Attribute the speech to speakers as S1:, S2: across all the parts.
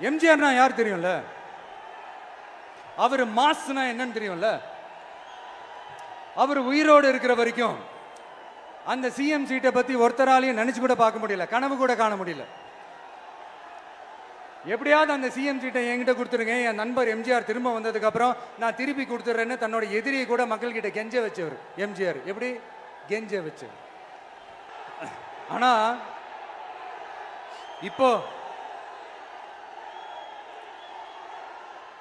S1: எம்ஜிஆர்னா யார் தெரியும்ல? அவர் மாஸ்னா என்னன்னு தெரியும்ல? அவர் உயிரோடு இருக்கிற வரைக்கும் அந்த சிஎம் சீட்டை பத்தி ஒருத்தராலையும் நினைச்சு கூட பார்க்க முடியல. கனவு கூட காண முடியல. எப்படியாவது அந்த சிஎம் சீட்டை என்கிட்ட கொடுத்துருங்க. என் நண்பர் எம்ஜிஆர் திரும்ப வந்ததுக்கு அப்புறம் நான் திருப்பி கொடுத்துட்றேன்னு தன்னோட எதிரியை கூட மக்கள்கிட்ட கெஞ்ச வச்சவர். எம்ஜிஆர். எப்படி? கெஞ்ச வச்சவர். ஆனா இப்போ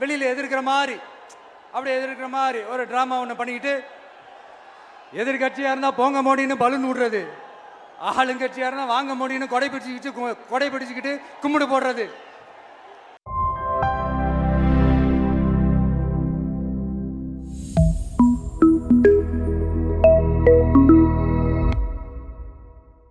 S1: வெளியில் எதிர்க்கிற மாதிரி. அப்படியே எதிர்க்கிற மாதிரி ஒரு ட்ராமா ஒன்று பண்ணிக்கிட்டு எதிர்கட்சியாக இருந்தால் போங்க மோடின்னு பலூன் விடுறது ஆளுங்கட்சியாக இருந்தால் வாங்க மோடின்னு கொடை பிடிச்சிக்கிட்டு கொடை பிடிச்சிக்கிட்டு கும்பிடு போடுறது.